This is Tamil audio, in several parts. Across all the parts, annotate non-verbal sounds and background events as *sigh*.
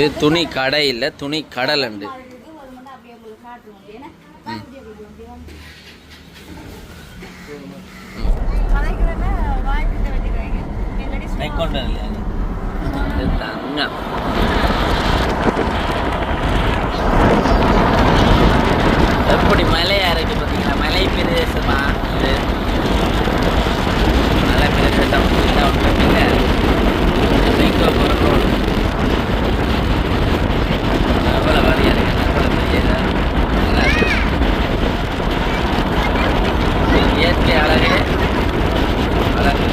இது துணி கடை இல்லை துணி கடல் உண்டு மாதிரி இருக்கு. ஒரு மணி அப்படியே உங்களுக்கு காட்டுவோம் ஏன்னா அப்படியே விடுவோம் கலைக்கிறத வாய்ப்பிட்ட வச்சுக்கிறீங்க எங்கடி தங்கம் எப்படி மலையா இருக்கு பார்த்தீங்களா மலை பிரதேசமா இது மலை பிரதேசம் இல்லை ஒன்றும் இல்லை எங்கோ போகிற ரோடு அவ்வளோ வழியாக இருக்கு அவ்வளோ பெரிய நல்லா இருக்கு இது இயற்கை அழகு அழகு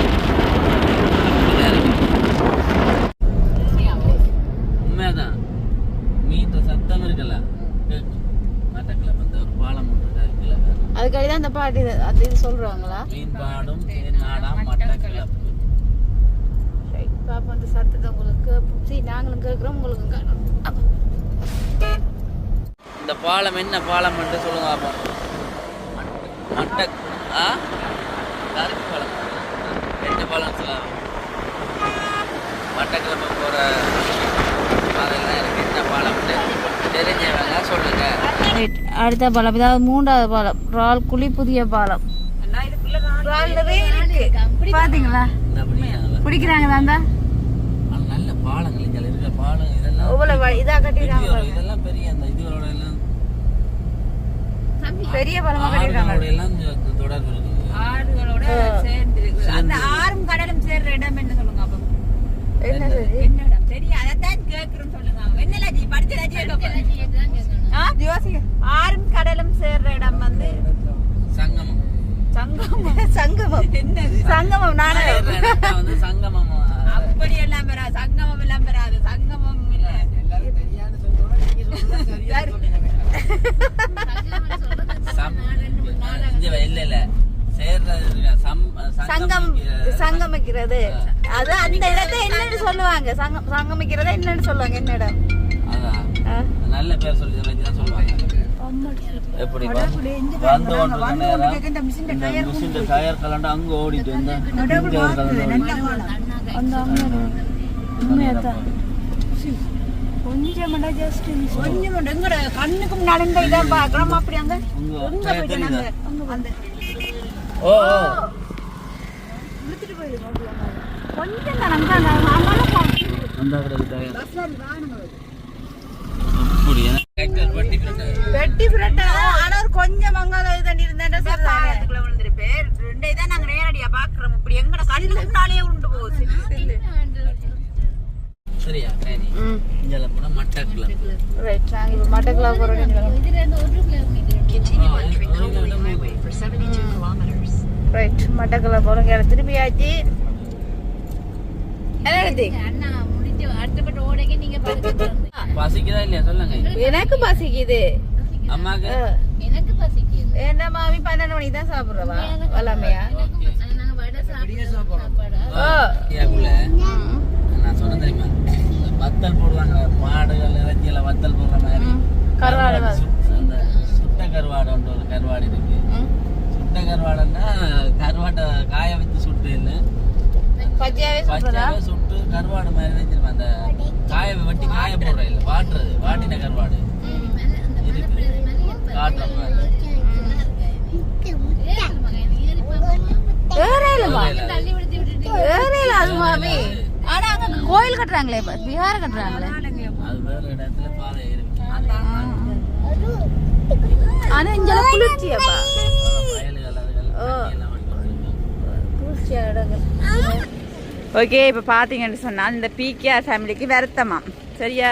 அப்படிதான் இருக்கு உண்மைதான் மீட்ட சத்தம் இருக்குல்ல கேட்கும் மட்டக்கிழமை இந்த ஒரு பாலம் ஒன்று இருக்கா, இருக்குல்ல அதுக்காடி தான் அந்த பாட்டு இது அது இது சொல்கிறாங்களா மீன் பாடும் நாடாம் மட்டக்கிழப்பு பாப்பா அந்த சத்தத்தை உங்களுக்கு சரி நாங்களும் கேட்குறோம் உங்களுக்கும் காணும் இந்த பாலம் என்ன பாலம் என்று சொல்லுங்க பாப்போம் மட்ட ஆ? கருக்கு பாலம். என்ன பாலம் சொல்லலாம் மட்டக்கிழமை போகிற பாதையில் எனக்கு என்ன பாலம் தெரிஞ்சவங்க சொல்லுங்க. அடுத்த பாலம். இதாவது மூன்றாவது பாலம். ரால் குழி புதிய பாலம். பாத்தீங்களா? பிடிக்கிறாங்க ஆனா நல்ல பாலங்கள் இங்க இருக்கிற பாலம் இதெல்லாம் இதெல்லாம் பெரிய அந்த இதுகளோட எல்லாம் பெரிய பாலமா கட்டிருக்காங்க ஆறுகளோட சேர்ந்து அந்த ஆறும் கடலும் சேர்ற இடம் என்ன சொல்லுங்க அப்ப? என்ன சரி? என்ன இடம்? சரி அதைத்தான் கேட்கிறோம் சொல்லுங்க என்ன லஜி? படிச்ச லஜி ஆறும் கடலும் சேர்ற இடம் வந்து சங்கமம். சங்கமம். *laughs* சங்கமம். என்னது? சங்கமம் நானே. வந்து சங்கமம். அப்படி எல்லாம் வராது சங்கமம் எல்லாம் வராது சங்கமம் இல்ல. சம் சங்கம் சங்கமிக்கிறது. அது அந்த இடத்தை என்னன்னு சொல்லுவாங்க. சங்கம் சங்கமிக்கிறத என்னன்னு சொல்லுவாங்க. என்ன இடம்? அதான். ஆ. நல்ல பேர் சொல்லி வச்சுதான் சொல்லுவாங்க. எப்படி வந்து இந்த மிஷின் டயர் கலண்டு அங்க ஓடிட்டு வந்தா. இங்க ஒரு கலண்டு ஓடிட்டு. அந்த அம்மா உண்மையாதான் கொஞ்சம் ஜஸ்ட் கொஞ்சம் எங்கட? கண்ணுக்கு முன்னாடி இதான் பாக்குறோம் அப்படி அங்க ஓ ஓ. இழுத்துட்டு போயிடுங்க கொஞ்சம் வெட்டி பிரட்டா ஆனா ஒரு கொஞ்சம் மங்கால இது தண்ணி இருந்தா சார் பாலத்துக்குள்ள விழுந்திருப்பே ரெண்டே தான் நாங்க நேரடியா பாக்குறோம். இப்படி எங்கட கண்ணுக்கு முன்னாலே உண்டு போகுது. சரியா? நாங்கள் இப்போ மட்டக்கிலா போகிறோம் ரைட் மட்டக்கிலா போகிறோம் திரும்பியாச்சு என்ன எடுத்தி *laughs* பசிக்குதா இல்லையா? சொல்லுங்க. எனக்கு பசிக்குது. அம்மாக்கு? என்ன மாமி பன்னெண்டு மணிக்கு தான் சாப்பிட்றவா? வல்லாமையா? ஓ. ஏக்குள்ள நான் சொன்ன தெரியுமா? வத்தல் போடுவாங்க. மாடுகள் இறைச்சியில வத்தல் போடுற மாதிரி. கருவாடு மாதிரி. அந்த சுட்ட கருவாடு ஒரு கருவாடு இருக்கு. சுட்ட கருவாடுன்னா கருவாட்டை காய வச்சு சுட்டு இல்லை. பச்சையாவே சுட்டு கருவாடு மாதிரி வச்சிருப்பேன் அந்த காய வெட்டி காய போடுற இல்லை வாட்டுறது வாட்டின கருவாடு. இருக்கு. காட்டுறப்ப ஏறையிலமா ஏறையில அது அங்க கோயில் கட்டுறாங்களே இப்ப? பிஹார கட்டுறாங்களே. அது வேற இடத்துல பாதை இருக்கு. ஆனா இங்க. குளிர்ச்சியா இடங்கள் ஓகே இப்போ பார்த்தீங்கன்னு சொன்னால் இந்த பிகேஆர் ஃபேமிலிக்கு வருத்தமா சரியா?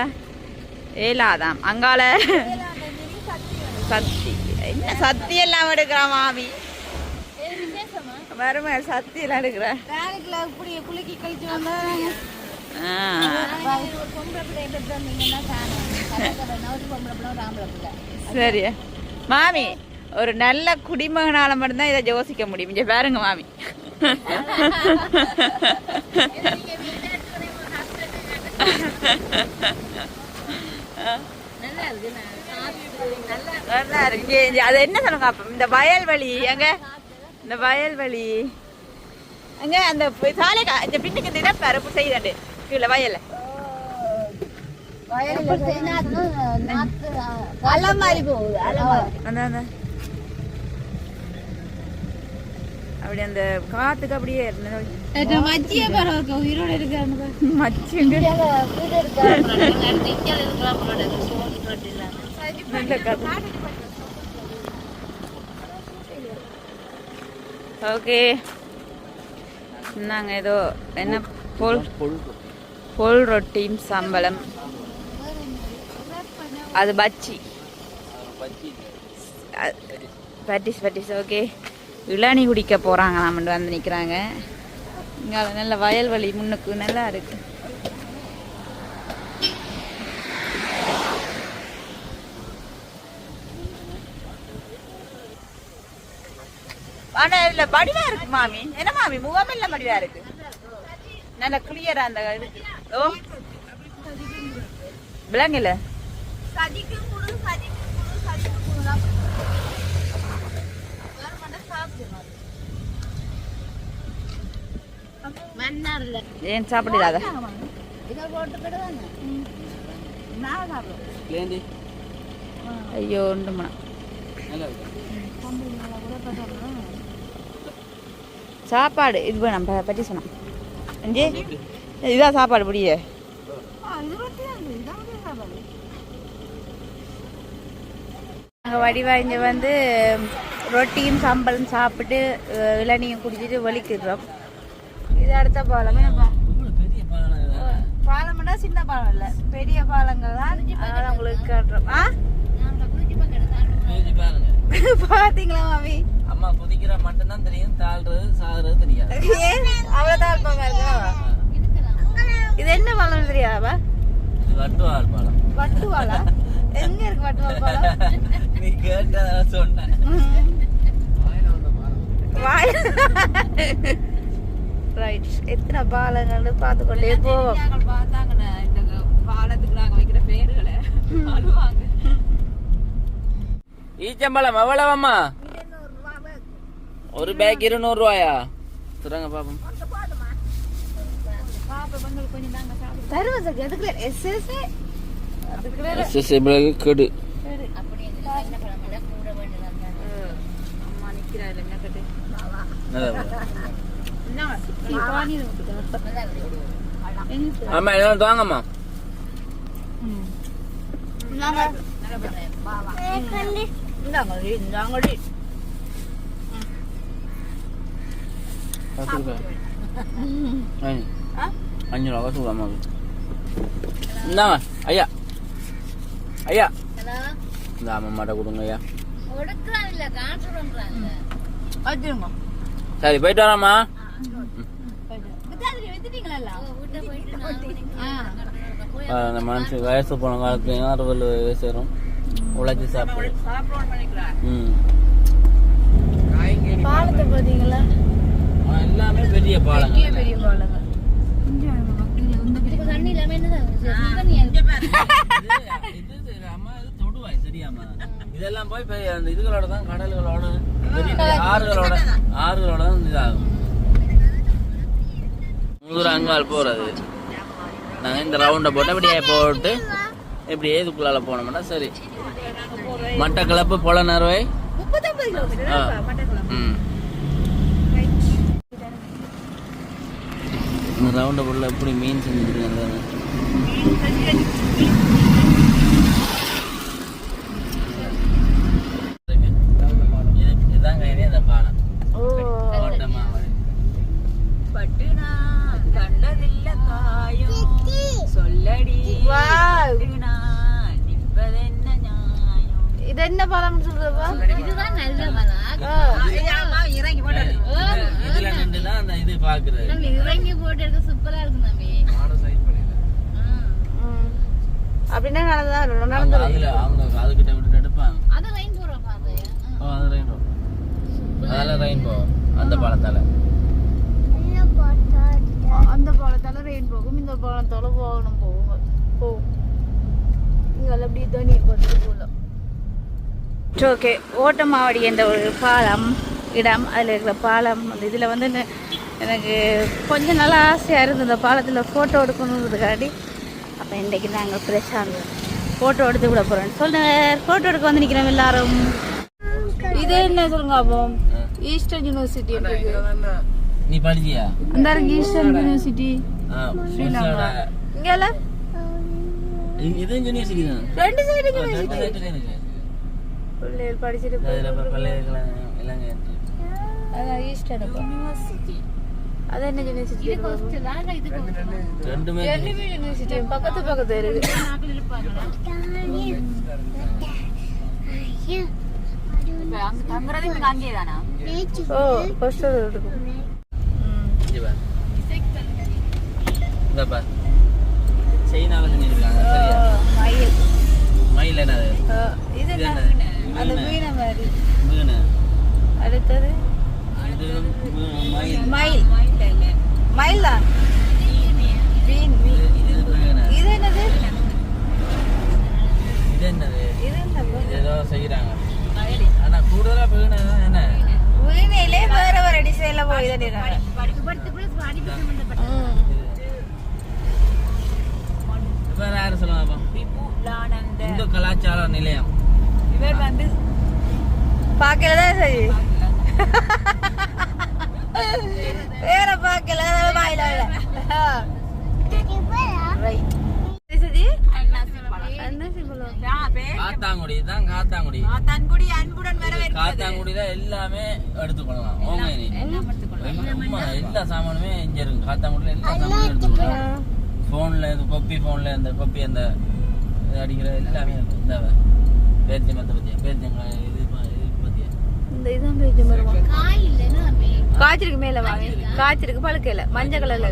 ஏலாதாம். அங்கால சத்தி என்ன சத்தி எல்லாம் எடுக்கிறான் மாமி? வருமா சத்தி எல்லாம் எடுக்கிறேன் சரி. மாமி ஒரு நல்ல குடிமகனால மட்டும்தான் இதை யோசிக்க முடியும். இங்க பாருங்க மாமி. நல்லா இருக்கு. அது என்ன சொல்லுங்க அப்ப? இந்த வயல்வெளி எங்க? இந்த வயல்வெளி. அங்க அந்த சாலை இந்த பின்னுக்கு இந்த பரப்பு செய்தாண்டு கீழே வயல்ல. அப்படி அந்த காத்துக்கு அப்படியே உயிரோட இருக்காங்க ஓகே. நாங்கள் ஏதோ என்ன? போல் ஹோல் ரொட்டியும் சம்பளம் அது பச்சி பட்டிஸ் பட்டிஸ் ஓகே இளநி குடிக்க போகிறாங்க நாம வந்து நிற்கிறாங்க இங்கே நல்ல வயல்வெளி முன்னுக்கு நல்லா இருக்கு ஆனால் இதுல வடிவா இருக்கு மாமி என்ன மாமி முகம் இல்ல வடிவா இருக்கு நல்ல கிளியரா அந்த இருக்கு ஓ. விளங்கல ஏன் சாப்பிடாத ஐயோ இருக்கு? சாப்பாடு இது ப- பற்றி சொன்னான் அஞ்சு? இதான் சாப்பாடு புரிய நாங்கள் வடிவா இங்கே வந்து ரொட்டியும் சாம்பலும் சாப்பிட்டு இளநியும் குடிச்சிட்டு வலிக்கிறோம் இது அடுத்த பாலமே நம்ம இதுதானே? பாலம்னா சின்ன பாலம் இல்லை பெரிய பாலங்கள் தான் அதனால உங்களுக்கு காட்டுறோம். ஆ? பாத்தீங்களா மாமி? அம்மா குதிக்கிற மட்டும்தான் தெரியும். தாழ்றது சாகுறது தெரியாது. இருப்பாங்க இருக்கா? இது என்ன பாலம் தெரியாதா இது வட்டுவாள் பாலம் வட்டுவாளா? எங்க இருக்கு வட்டுவாள் பாலம் நீ கேட்ட சொன்ன ரைட் எத்தனை பாலங்கள் பார்த்து கொண்டே போவோம். பார்த்தாங்கண்ணே. இந்த பாலத்துக்கு நாங்க வைக்கிற பேருகளை. *laughs* அழுவாங்க ஈச்சம்பழம் எவ்வளவம்மா? ஒரு பேக் இருநூறு ரூபாயா சொல்லுங்க பாப்போம் கெடு ஆமா எல்லாம் தாங்கம்மா இந்தாங்கடி பத்து ரூபாய் அஞ்சு ரூபா காசு அம்மாவுக்கு இந்தாங்க ஐயா. ஐயா. இந்த அம்மாட்ட கொடுங்க ஐயா. சரி போயிட்டு அந்த மனுஷன் வயசு போன காலத்துல அறுபது வயசு வரும். உழைச்சி சாப்பிடு ம். பாலத்தை ஆ, எல்லாமே பெரிய பாலங்க பெரிய பாலங்க இதுக்கு தண்ணி இல்லாம என்னதான் தண்ணி இது இது *laughs* தொடுவாய் சரியாம்மா இதெல்லாம் போய் பெரிய அந்த இதுகளோட தான் கடல்களோட பெரிய பெரிய ஆறுகளோட ஆறுகளோட தான் இதாகும். முதுர அங்கால் போறது. நாங்க இந்த ரவுண்டை போட்டு அப்படியே போட்டு இப்படியே இதுக்குள்ளால போனோம்னா சரி. மட்டக்களப்பு கிலோமீட்டர் ஆ. ம். இந்த ரவுண்டை போடல எப்படி மீன் செஞ்சுருக்காங்க இது என்ன பாலம் சொல்றப்பா இதுதான் நல்ல ஆமா, இறங்கி போட்டு எடுக்க சூப்பரா இருக்கு தம்பி. அப்படின்னா நடந்தா நடந்து விட்டு எடுப்பாங்க. அது ரெயின் ஓ, அது அந்த பாலத்தால அந்த பாலத்தால ரெயின் போகும் இந்த பாலத்தால போகணும் போகும். ஓ இங்கே அப்படியே தண்ணி போட்டு போகலாம். ஓகே ஓட்டமாவடி என்ற ஒரு பாலம் இடம் அதில் இருக்கிற பாலம் அந்த இதில் வந்து எனக்கு கொஞ்சம் நல்லா ஆசையாக இருந்தது இந்த பாலத்தில் ஃபோட்டோ எடுக்கணுன்றதுக்காண்டி அப்போ இன்றைக்கி நாங்கள் ஃப்ரெஷ்ஷாக ஃபோட்டோ எடுத்து விட போகிறோம் சொல்லுங்கள் ஃபோட்டோ எடுக்க வந்து நிற்கிறோம் எல்லாரும். இது என்ன சொல்லுங்க அப்போ ஈஸ்டர்ன் யூனிவர்சிட்டி நீ படிச்சியா? அந்த ஈஸ்டர்ன் யூனிவர்சிட்டி ஆ, புதுசாடா. இங்கெல்ல இது- யூனிவர்சிட்டி தான்? ரெண்டு சைடு இருக்கு பிள்ளைகள் படிச்சுட்டு. அதான் ஈஸ்டர்ன் யூனிவர்சிட்டி அது என்ன யூனிவர்சிட்டி ரெண்டுமே யூனிவர்சிட்டி பக்கத்து பக்கத்து இருக்கு ஓ இருக்கும். செஞ்சிருக்காங்க சரியா? மயில். மயில் என்னது? இது? அந்த மீனு. மாதிரி. மீனு. அடுத்தது? மயில். மயில். தான் இது- என்னது? இது என்னது? இது என்ன இது ஏதோ செய்யறாங்க ஆனா கூடுதலா மீனு தான் என்ன? மீனிலே வேற வேற டிசைன்ல போய் தண்டிடுறாங்க வேற யாரும் சொல்லுவாங்க இந்து கலாச்சார நிலையம். இவர் வந்து பார்க்கல தான் சரி. வேற பார்க்கல வாயில காத்தாங்குடி தான் காத்தாங்குடி. ஆ, தன்குடி அன்புடன் வரவேற்கிறது காத்தாங்குடி தான் எல்லாமே எடுத்துக்கொள்ளலாம் ஓமேனி எல்லா சாமானுமே இங்க இருக்கு. காத்தாங்குடியில எல்லா சாமானும் எடுத்துக்கொள்ளலாம் போன்ல இந்த கொப்பி போன்ல இந்த கொப்பி அந்த அடிக்கிற எல்லாமே இருக்கு. இந்த பேர்ஜமத்தை பத்தியா பேர்ஜங்க இது ப- இது பத்தியா இந்த இதான் பேஜ் வருவான் காய்ச்சிருக்கு மேல வாங்க காய்ச்சிருக்கு பழுக்கையில மஞ்சள் கலர்ல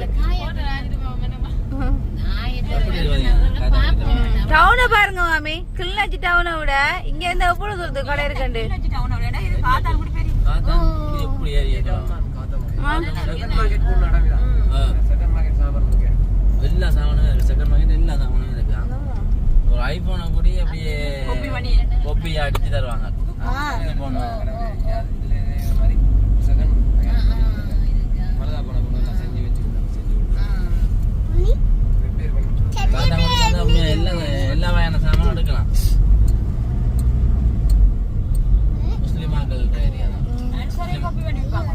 டவுனை பாருங்க மாமி. கிளிநொச்சி டவுனை விட இங்க இருந்து எவ்வளவு தூரத்துக்கு கடை இருக்குண்டு? எல்லா சாமானும் செகண்ட் மார்க்கெட் எல்லா சாமானும் ஒரு ஐபோனை கூட அப்படியே கொப்பி அடிச்சு தருவாங்க இது போன காத்தாங்குடி வந்து உண்மையா எல்லா எல்லா வகையான சாமானும் எடுக்கலாம் முஸ்லிம் மக்கள் ஏரியா தான் சரி கொப்பி பண்ணி விற்பாங்க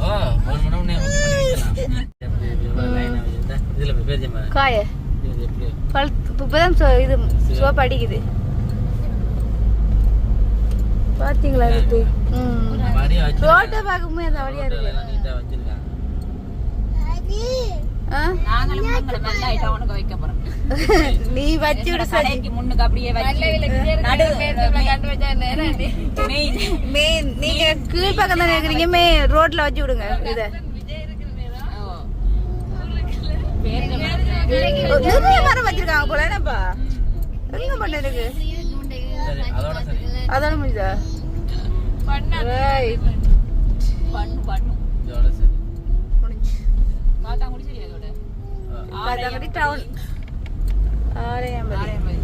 ஓ ஒரு மணி நேரம் கொப்பி பண்ணி வைக்கலாம் எப்படி இவ்வளவு line ஆ வச்சிருந்தா? இதுல போய் பேஜமா காய இது எப்படி பழுத்து இப்பதான் சோ- இது சோப்பு அடிக்குது பாத்தீங்களா இது. ரோட்டை பார்க்கும்போது அந்த வழியா இருக்கு. *laughs* நீ வச்சு விட சரி. கடைக்கு முன்னுக்கு அப்படியே வச்சு. நடு. மெயின். மெயின். நீங்க கீழ் பக்கம் தானே இருக்கிறீங்க? மே ரோட்ல வச்சு விடுங்க. இத. நிறைய மரம் வச்சிருக்காங்க போல. என்னப்பா? எங்க பண்ண சரி அதோட முடிஞ்சா காத்தாங்குடி சரி அதோட Kattankudy town Arayampathy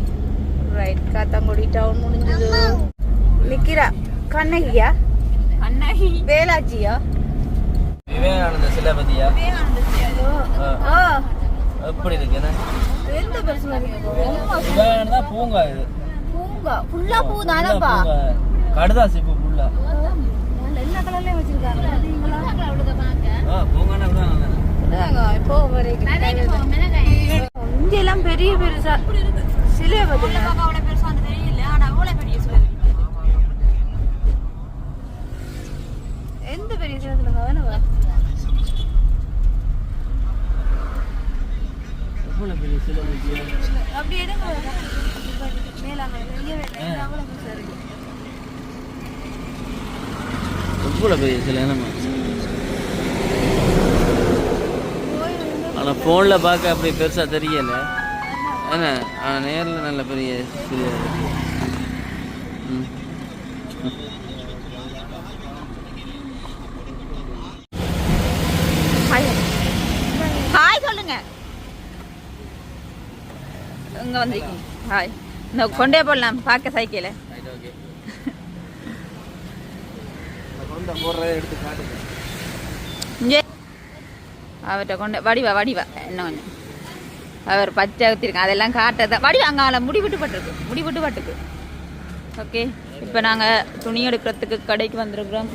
right Kattankudy town முடிஞ்சது. நிக்கிறா கண்ணகியா? கண்ணகி. வேலாச்சியா விவேகானந்த சிலை பத்தியா ஓ. எப்படி இருக்கு என்ன? எந்த பெருசு மாதிரி விவேகானந்தா பூங்கா இது. பூங்கா. ஃபுல்லா பூ தானப்பா. கடுதாசி பூ ஃபுல்லா. எல்லா கலர்லயும் வச்சிருக்காங்க? இப்போ வரைக்கும் இங்க எல்லாம் பெரிய பெருசா சிலைய பாத்தீங்களா அவ்வளோ பெருசா அந்த தெரியல ஆனா அவ்வளோ பெரிய சிலை எந்த பெரிய சிலை சொல்லுங்க வேணவா எவ்வளவு பெரிய சிலை பத்தியா அப்படி எடுங்க மேலாங்க இங்க வேண்டாம் அவ்வளவு பெருசா இருக்கு எவ்வளவு பெரிய சிலை நம்ம ஆனா போன்ல பார்க்க அப்படி பெருசாக தெரியல. என்ன? ஆனா நேர்ல நல்ல பெரிய சிலை இருக்கு. ஹாய் சொல்லுங்க. இங்கே வந்திருக்கீங்க. ஹாய் இந்த கொண்டே போடலாம். பார்க்க சைக்கிளை. கொண்ட போடுறத எடுத்து காட்டுங்க இங்கே. அவர்கிட்ட கொண்டு வடிவா வடிவா. என்ன கொஞ்சம். அவர் பச்சை ஊற்றிருக்கேன் அதெல்லாம் காட்டதான் வடிவா அங்கால முடி விட்டு பட்டிருக்கு முடி விட்டு பட்டுக்கு ஓகே இப்போ நாங்கள் துணி எடுக்கிறதுக்கு கடைக்கு வந்திருக்கிறோம்.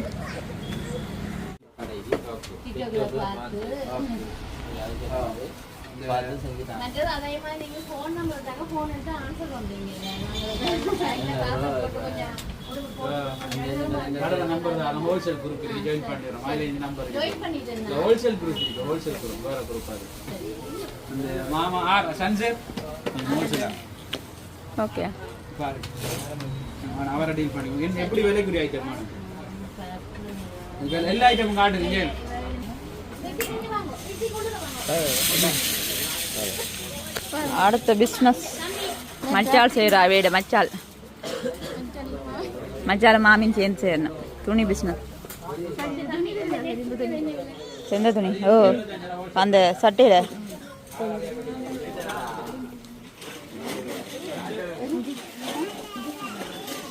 அதே மாதிரி நீங்க ஃபோன் நம்பர் தாங்க ஃபோன் எடுத்து ஆன்சர் பண்றீங்க. நாங்கள் கொஞ்சம் கடை நம்பர் தான் ஹோல்சேல் குரூப் இருக்கு ஜாயின் பண்ணிடுறோம். அதில் இந்த நம்பர் இந்த ஹோல்சேல் குரூப் இருக்கு. ஹோல்சேல் குரூப் வேற குரூப் அது. இந்த மாமா ஆர் சன்சேர் ஹோல்சேல் ஓகே. பாரு. அவரை டீல் எப்படி விலைக்குரிய ஐட்டம் எல்லா ஐட்டமும் காட்டுங்க அடுத்த பிஸ்னஸ் மச்சால் செய்கிறா வீடு மச்சால். மச்சால் மாமியும் சேர்ந்து செய்யணும் துணி பிஸ்னஸ். எந்த துணி? ஓ அந்த சட்டையில்.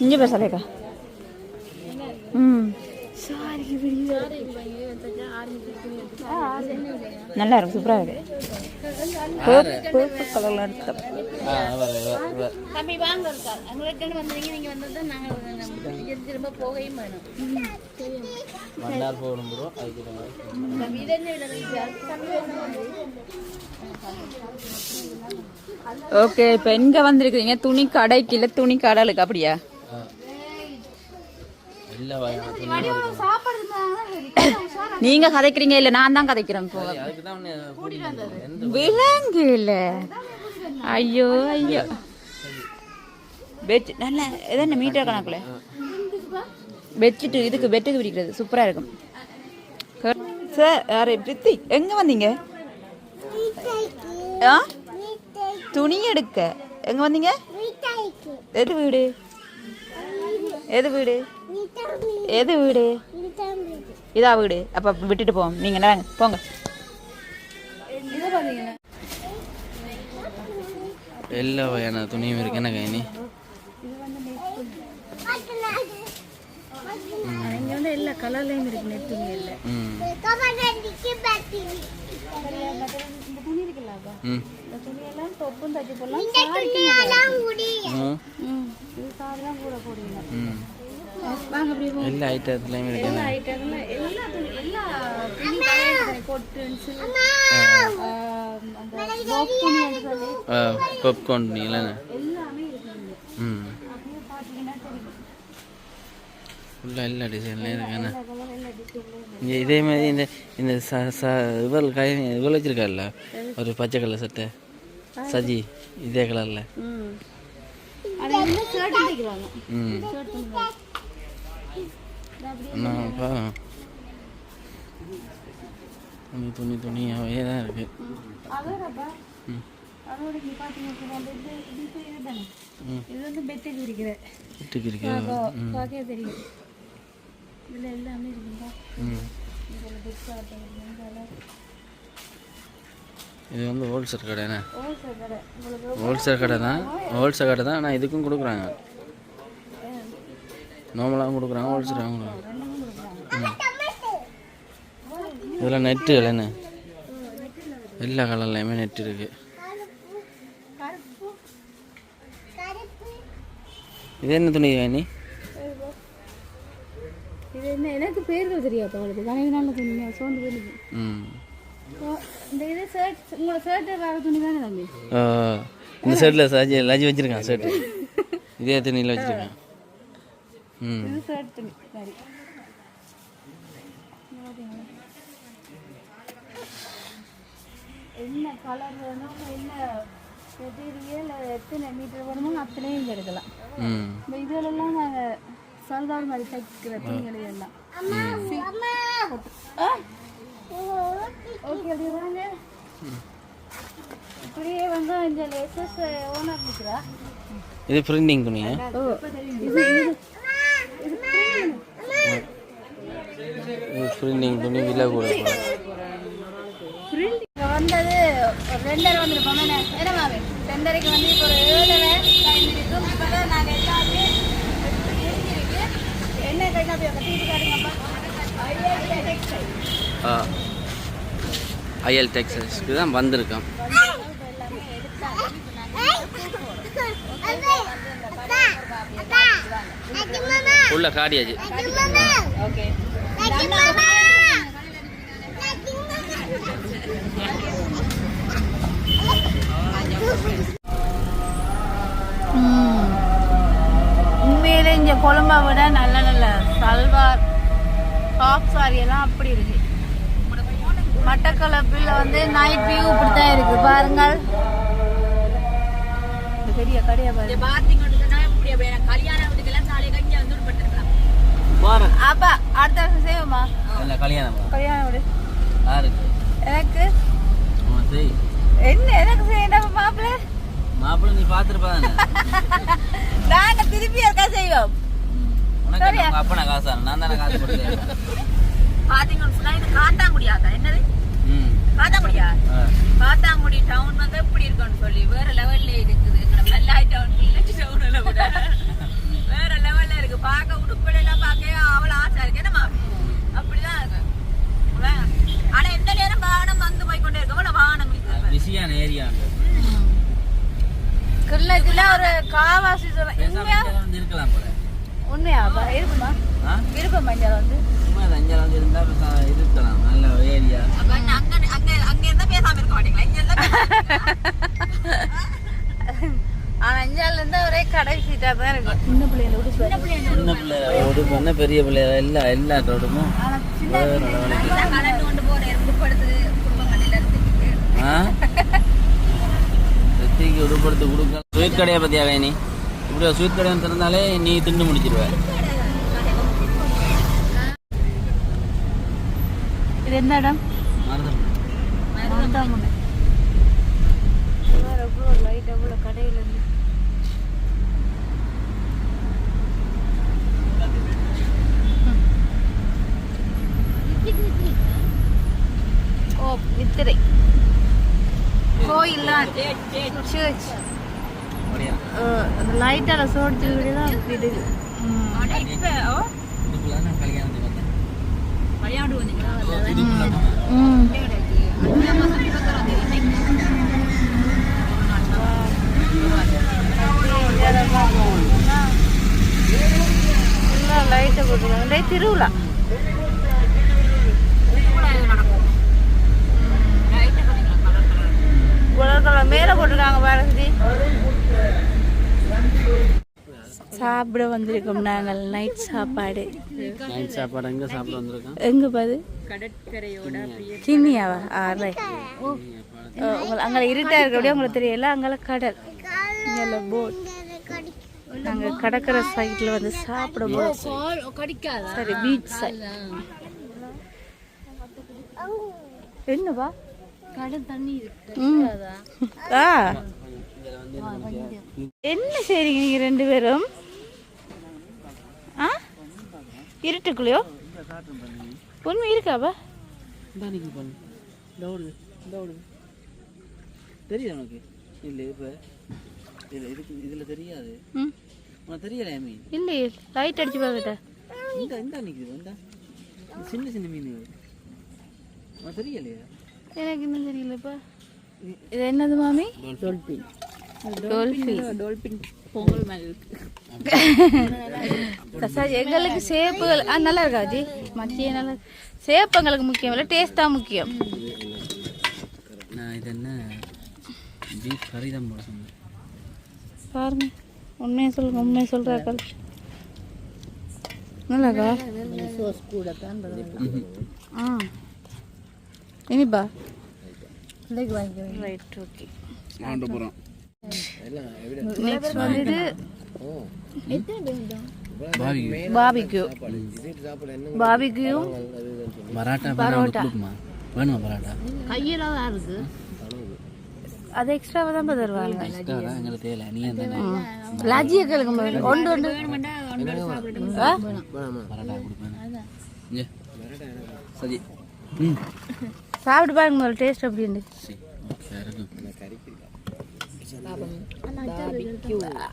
இங்கே பேசலேக்கா ம். நல்லா இருக்கு சூப்பராக இருக்கு. பர்பிள் கலரில் எடுத்தோம் தம்பி வாங்க இருக்கார் எங்களுக்கு வந்தீங்க நீங்க வந்தது நாங்கள் திரும்ப போகையும் வேணும். மன்னார் போகணும் ப்ரோ அதுக்கு தம்பி இது என்ன ஓகே இப்போ எங்கே வந்திருக்கிறீங்க? துணி கடைக்கு இல்லை துணி கடலுக்கு அப்படியா? நீங்கள் கதைக்கிறீங்க இல்லை நான் தான் கதைக்கிறேன் விலங்கு இல்லை. ஐயோ ஐயோ. பெட் நல்ல எதன மீட்டர் கணக்குல? பெட்ஷீட்டு இதுக்கு பெட்டுக்கு பிடிக்கிறது. சூப்பராக இருக்கும். சார் யாரு பிரித்தி எங்கே வந்தீங்க? ஆ? துணி எடுக்க. எங்கே வந்தீங்க? எது வீடு? எது வீடு? எது வீடு? இதா வீடு. அப்போ விட்டுட்டு போவோம். நீங்கள் என்ன போங்க. எல்லா வகையான துணியும் இருக்கு. என்ன கைனி வந்து எல்லா கலர்லேயும் இருக்கு நெட் துணி இல்லை ம். துணி இருக்குல்ல தொப்பும் தச்சு போடலாம் இது சாதெல்லாம் கூட போடுவீங்க ம். வாங்க எல்லா ஐட்டத்துலையும் இருக்கு எல்லா துணி எல்லா துணி அந்த சொல்லி பாப்கார்ன் எல்லாமே இருக்குங்க ம் அப்படியே தெரியும் எல்லா டிசைன்லையும் இருக்கு என்ன கலர் எல்லா டிசைன்ல இங்கே இதே மாதிரி இந்த இந்த ச ச இவள் கை இவள் வச்சிருக்காள்ல ஒரு பச்சை கலர் சட்டை சஜி இதே கலரில் ம் அது வந்து ஷர்ட் தைக்கிறாங்க ம் ஷர்ட் துணி என்னப்பா துணி துணி துணியாகவே தான் இருக்கு. இது வந்து பெட்டுக்கு இருக்கிற வீட்டுக்கு இருக்கு ம். பார்க்கவே தெரியும். இதில் எல்லாமே இருக்குங்களா ம். இதில் பெட் இதெல்லாம் இது வந்து ஹோல்சேல் கடை என்ன? ஹோல்சேல் கடை. உங்களுக்கு ஹோல்சேல் கடை தான். ஹோல்சேல் கடை தான் ஆனால் இதுக்கும் கொடுக்குறாங்க. நார்மலாகவும் கொடுக்குறாங்க கொடுக்குறாங்க இதெல்லாம் நெட்டு இல்லைன்னு எல்லா கலர்லையுமே நெட் இருக்கு. இது என்ன துணி நீ இது என்ன எனக்கு பேர்கள் தெரியாப்பா உங்களுக்கு கனவு நல்ல துணி சோர்ந்து ம். இந்த இது ஷர்ட் உங்களோட ஷர்ட் வேற துணி தானே தம்பி? இந்த சஜி லஜி வச்சிருக்கான் ஷர்ட்டு இதே துணியில் வச்சிருக்கான். இது ஷர்ட் துணி சரி என்ன கலர் வேணும் என்ன மெட்டீரியல் எத்தனை மீட்டர் வேணுமோ அத்தனையும் இங்கே எடுக்கலாம். ம். இந்த இதுலெல்லாம் நாங்கள் சல்வார் மாதிரி தைக்கிற துணிகளை எல்லாம். ஓகே அப்படி வாங்க. இப்படியே வந்து இந்த லேசஸ் ஓனர் இருக்கிறா இது பிரிண்டிங் துணியா? பிரிண்டிங் துணி விலை கூட வந்தது ரெண்டரை வந்துருப்போம் என்ன என்ன மாமி ரெண்டரைக்கு வந்து இப்போ ஒரு ஏழரை டைம் இருக்கும் இப்போ தான் நாங்கள் எல்லாமே இருக்கு என்ன கைனா போய் கட்டிட்டு காருங்கப்பா ஐஎல் டெக்ஸஸ்க்கு தான் வந்திருக்கோம். உள்ள காடியாச்சு உண்மையிலே இங்கே கொழும்பை விட நல்ல நல்ல சல்வார் டாப் சாரி எல்லாம் அப்படி இருக்கு. மட்டக்களப்பில் வந்து நைட் வியூ இப்படி தான் இருக்கு. பாருங்கள். பெரிய கடையை பாருங்க பார்த்தீங்கன்னு சொன்னா இப்படி அப்படியே நான் கல்யாண வீட்டுக்கெல்லாம் நாளைக்கு கஞ்சி வந்து உட்பட்டுருக்கலாம் போகிறேன் அப்பா அடுத்த வருஷம் செய்வோமா இல்லை கல்யாணம் கல்யாணம் விடு. யாருக்கு? எனக்கு? என்ன எனக்கு செய்யணும் மாப்பிள்ளை? மாப்பிள்ளை நீ பார்த்துருப்பா தானே? *laughs* நாங்க திருப்பி இருக்கா செய்வோம். உனக்கு சரியா? உங்க அப்பா நான் காசு? நான் தானே காசு கொடுத்தேன் பாத்தீங்கன்னு சொன்னா இது காத்தாங்குடியாக்கா என்னது? ம். காத்தாங்குடியா. காத்தாங்குடி டவுன் வந்து எப்படி இருக்குன்னு சொல்லி வேற லெவல்ல இருக்குது. எங்களை வெள்ளாய் டவுன் வில்லேஜ் டவுன்ல கூட. வேற லெவல்ல இருக்கு. பார்க்க உடுப்பட எல்லாம் பார்க்க அவ்வளவு ஆசை இருக்கு. என்னமா அப்படிதான் இருக்கு. ஆனா எந்த நேரம் வாகனம் வந்து போய் கொண்டே இருக்கு. வாகனம் பிஸியான ஏரியா கிள்ளக்குள்ள ஒரு காவாசி உண்மையா? இருக்கலாம் போல. உண்மையாப்பா இருக்குமா இருப்பா மஞ்சள் வந்து? அஞ்சாறு வந்து இருந்தா இருக்கலாம். நல்ல ஏரியா அப்ப அங்க அங்க அங்க இருந்தா பேசாம இருக்க மாட்டீங்களா? இங்க இருந்தா *laughs* ஆனா அஞ்சால இருந்தா ஒரே கடை சீட்டா தான் இருக்கும் சின்ன பிள்ளைங்க விட்டு சின்ன பிள்ளைங்க சின்ன பிள்ளை உடுப்பு என்ன பெரிய பிள்ளை எல்லா எல்லா உடுப்பும் ஆனா சின்ன வேற லெவலுக்கு. கடந்து கொண்டு போற உடுப்படுத்து ஆ? ரித்திக்கு உடுப்படுத்து கொடுக்க ஸ்வீட் கடையை பத்தியா நீ இப்படி ஸ்வீட் கடை திறந்தாலே நீ தின்னு முடிச்சிருவ. இது எந்த இடம்? மருதம் எவ்வளோ லைட் எவ்வளோ கடையில் ஓ வித்திரை கோயில்லாம் சர்ச் லைட்டால் சோடிச்சு தான் இது ம். இதுக்குள்ள நான் கல்யாணத்துக்கு வந்தேன் விளையாடு வந்தீங்களா இதுக்குள்ள போனேன். ம் லைட்டை போட்டுருக்காங்க திருவிழா கலர் மேலே போட்டிருக்காங்க பாரதி சாப்பிட வந்திருக்கோம் நாங்கள். நைட் சாப்பாடு. நைட் சாப்பாடு எங்க சாப்பிட வந்திருக்கோம்? எங்க பாது? கடற்கரையோட அப்படியே கிண்ணியாவா? ஆ ரைட் உங்களை அங்கே இருட்டா இருக்கபடியே உங்களுக்கு தெரியல. அங்கே கடல். இங்கே போட் நாங்கள் கடற்கரை சைடில் வந்து சாப்பிட போகிறோம் கடிக்காதா? சரி பீச் சைட் என்னவா? என்ன செய்றீங்க நீங்க ரெண்டு பேரும்? ஆ? இருட்டுக்குள்ளயோ? உண்மை இருக்காப்பா தெரியுது உனக்கு? இல்லை இப்போ இதில் இதுக்கு இதில் தெரியாது. ம். உனக்கு தெரியலையா மீன்? இல்லையே லைட் அடிச்சு பார்க்கட்டா இந்த இந்த நிற்குது இந்த. சின்ன சின்ன மீன் உனக்கு தெரியலையா எனக்கு இன்னும் தெரியலப்பா. இது என்னது மாமி? டொல்பின். டோல்ஃபின் டோல்பின். பொங்கல் மாதிரி இருக்கு. *laughs* கசாஜ் எங்களுக்கு சேப்புகள் ஆ நல்லா இருக்கா ஜி மத்திய நல்லா சேப்பு எங்களுக்கு முக்கியம் இல்லை டேஸ்ட் தான் முக்கியம். நான் இது என்ன? பீஃப் கறி தான் போட சொன்னேன். பாருங்க உண்மையை சொல்லுங்க உண்மையை சொல்கிறாக்கள் நல்லாக்கா ஆ. இனிப்பா ரைட் ஓகே போகிறோம் நெக்ஸ்ட் வந்து பாவிக்கு பாபிக்யூ பாபிக்யூ பராட்டா பரோட்டா. வேணுமா பராட்டா? கையில தான் இருக்கு. அது எக்ஸ்ட்ராவாக தான் தருவாங்க. எக்ஸ்ட்ரா தான் எங்களுக்கு தேவை நீ தானே லஜ்ஜியை கேளுங்க முதல்ல. ஒன்று ஒன்று. ஆ? பராட்டா கொடுப்பேன். இங்கே. சரி. ம். சாப்பிட்டு பாருங்க முதல்ல டேஸ்ட் அப்படின்னு சரி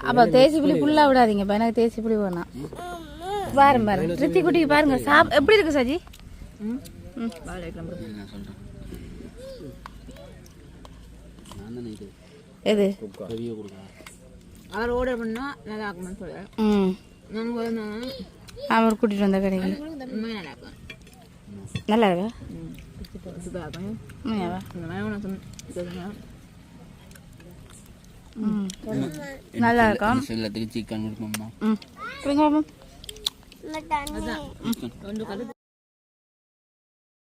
அப்போ தேசி புளி ஃபுல்லாக விடாதீங்க இப்போ எனக்கு தேசி புளி வேணாம். பாருங்க பாருங்க. ரித்தி குட்டி பாருங்க சாப் எப்படி இருக்கு சஜி? நான் சொல்றேன். நான் தானே இது? எது? அவர் ஆர்டர் பண்ணா நல்லா இருக்கும்னு சொல்லுவேன் ம் அவர் கூட்டிகிட்டு வந்த கடைக்கு. நல்லா இருக்கும் நல்லா இருக்கா சூப்பராக இருக்கும் உண்மையாவா இந்த மாதிரி உனக்கு சொன்ன ம் நல்லா இருக்கும் எல்லாத்துக்கும் சிக்கன் கொடுப்போம்மா ம் கொடுங்க பாப்போம்